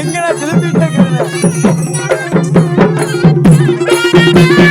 எங்கடா திருப்பி கேட்கிறேன் Thank you.